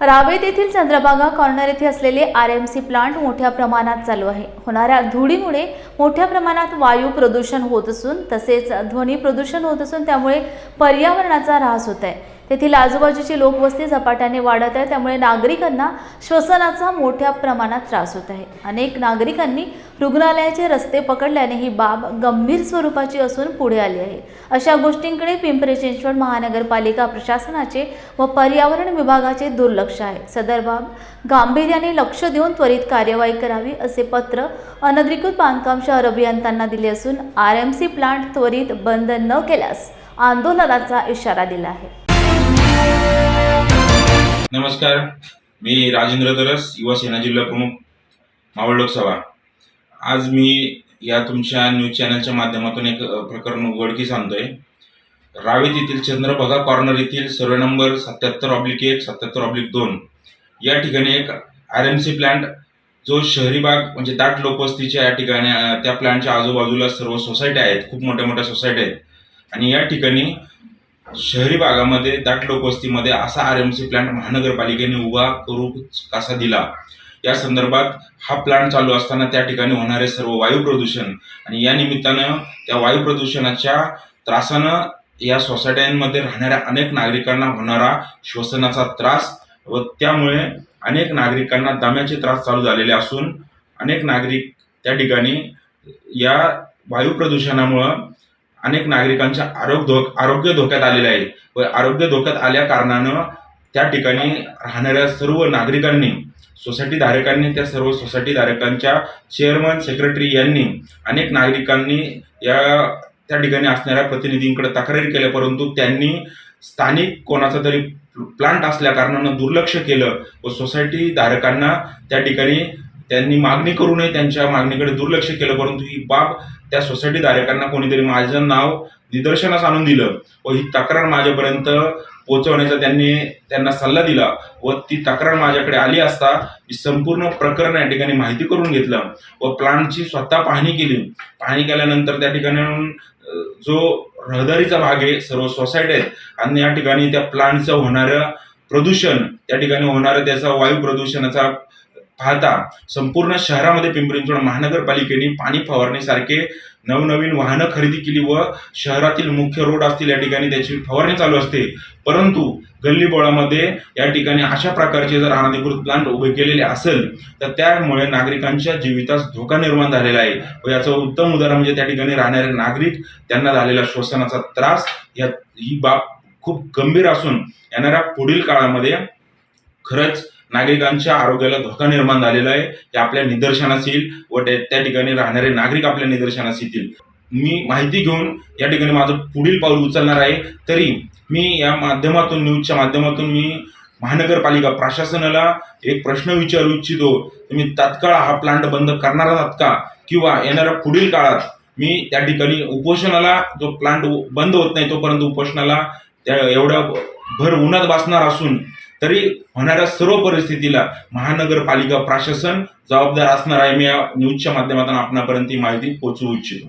रावेत येथील चंद्रभागा कॉर्नर येथे असलेले आर एम सी प्लांट मोठ्या प्रमाणात चालू आहे. होणाऱ्या धुळीमुळे मोठ्या प्रमाणात वायू प्रदूषण होत असून तसेच ध्वनी प्रदूषण होत असून त्यामुळे पर्यावरणाचा ऱ्हास होत आहे. तेथील आजूबाजूची लोकवस्ती झपाट्याने वाढत आहे त्यामुळे नागरिकांना श्वसनाचा मोठ्या प्रमाणात त्रास होत आहे. अनेक नागरिकांनी रुग्णालयाचे रस्ते पकडल्याने ही बाब गंभीर स्वरूपाची असून पुढे आली आहे. अशा गोष्टींकडे पिंपरी चिंचवड महानगरपालिका प्रशासनाचे व पर्यावरण विभागाचे दुर्लक्ष आहे. सदर बाब गांभीर्याने लक्ष देऊन त्वरित कार्यवाही करावी असे पत्र अनधिकृत बांधकाम शहर अभियंत्यांना दिले असून आर एम सी प्लांट त्वरित बंद न केल्यास आंदोलनाचा इशारा दिला आहे. नमस्कार. मी राजेंद्र तरस युवा सेना जिल्हा प्रमुख मावळ लोकसभा. आज मी या तुमच्या न्यूज चॅनलच्या माध्यमातून एक प्रकरण उघडकीस आणतोय रावेत येथील चंद्रभागा कॉर्नर येथील सर्वे नंबर सत्याहत्तर ऑब्लिक एक सत्याहत्तर ऑब्लिक दोन. या ठिकाणी एक आर एम सी प्लांट जो शहरी भाग म्हणजे दाट लोकवस्तीच्या या ठिकाणी त्या प्लांटच्या आजूबाजूला सर्व सोसायट्या आहेत. खूप मोठ्या मोठ्या सोसायट्या आहेत. आणि या ठिकाणी शहरी भागामध्ये दाट लोकवस्तीमध्ये असा आर एम सी प्लांट महानगरपालिकेने उभा करू कसा दिला? या संदर्भात हा प्लांट चालू असताना त्या ठिकाणी होणारे सर्व वायू प्रदूषण आणि या निमित्तानं त्या वायू प्रदूषणाच्या त्रासानं या सोसायट्यांमध्ये राहणाऱ्या अनेक नागरिकांना होणारा श्वसनाचा त्रास व त्यामुळे अनेक नागरिकांना दम्याचे त्रास चालू झालेले असून अनेक नागरिक त्या ठिकाणी या वायू प्रदूषणामुळं अनेक नागरिकांच्या आरोग्य धो आरोग्य धोक्यात आलेले आहे व आरोग्य धोक्यात आल्या कारणानं त्या ठिकाणी राहणाऱ्या सर्व नागरिकांनी सोसायटी धारकांनी त्या सर्व सोसायटी धारकांच्या चेअरमन सेक्रेटरी यांनी अनेक नागरिकांनी या त्या ठिकाणी असणाऱ्या प्रतिनिधींकडे तक्रारी केल्या परंतु त्यांनी स्थानिक कोणाचा तरी प्लांट असल्या कारणानं दुर्लक्ष केलं व सोसायटी धारकांना त्या ठिकाणी त्यांनी मागणी करूनही त्यांच्या मागणीकडे दुर्लक्ष केलं परंतु ही बाब त्या सोसायटी धारकांना कोणीतरी माझं नाव निदर्शनास आणून दिलं व ही तक्रार माझ्यापर्यंत पोहोचवण्याचा त्यांनी त्यांना सल्ला दिला व ती तक्रार माझ्याकडे आली असता मी संपूर्ण प्रकरण या ठिकाणी माहिती करून घेतलं व प्लांटची स्वतः पाहणी केली. पाहणी केल्यानंतर त्या ठिकाणी जो रहदारीचा भाग आहे सर्व सोसायटी आहेत आणि या ठिकाणी त्या प्लांटचं होणारं प्रदूषण त्या ठिकाणी होणारं त्याचा वायू प्रदूषणाचा पाहता संपूर्ण शहरामध्ये पिंपरी चिंचवड महानगरपालिकेने पाणी फवारणीसारखे नवनवीन वाहनं खरेदी केली व शहरातील मुख्य रोड असतील या ठिकाणी त्याची फवारणी चालू असते. परंतु गल्लीबोळामध्ये या ठिकाणी अशा प्रकारचे जर अनधिकृत प्लांट उभे केलेले असेल तर त्यामुळे नागरिकांच्या जीवितास धोका निर्माण झालेला आहे व याचं उत्तम उदाहरण म्हणजे त्या ठिकाणी राहणारे नागरिक त्यांना झालेला श्वसनाचा त्रास या ही बाब खूप गंभीर असून येणाऱ्या पुढील काळामध्ये खरंच नागरिकांच्या आरोग्याला धोका निर्माण झालेला आहे. ते आपल्या निदर्शनास येईल व त्या त्या ठिकाणी राहणारे नागरिक आपल्या निदर्शनास येतील. मी माहिती घेऊन या ठिकाणी माझं पुढील पाऊल उचलणार आहे. तरी मी या माध्यमातून न्यूजच्या माध्यमातून मी महानगरपालिका प्रशासनाला एक प्रश्न विचारू इच्छितो. तुम्ही तात्काळ हा प्लांट बंद करणार आहात का? किंवा येणाऱ्या पुढील काळात मी त्या ठिकाणी उपोषणाला जो प्लांट बंद होत नाही तोपर्यंत उपोषणाला त्या एवढ्या भर उन्हात बसणार असून तरी होणाऱ्या सर्व परिस्थितीला महानगरपालिका प्रशासन जबाबदार असणार आहे. मी या न्यूजच्या माध्यमातून आपणापर्यंत ही माहिती पोहोचवू इच्छितो.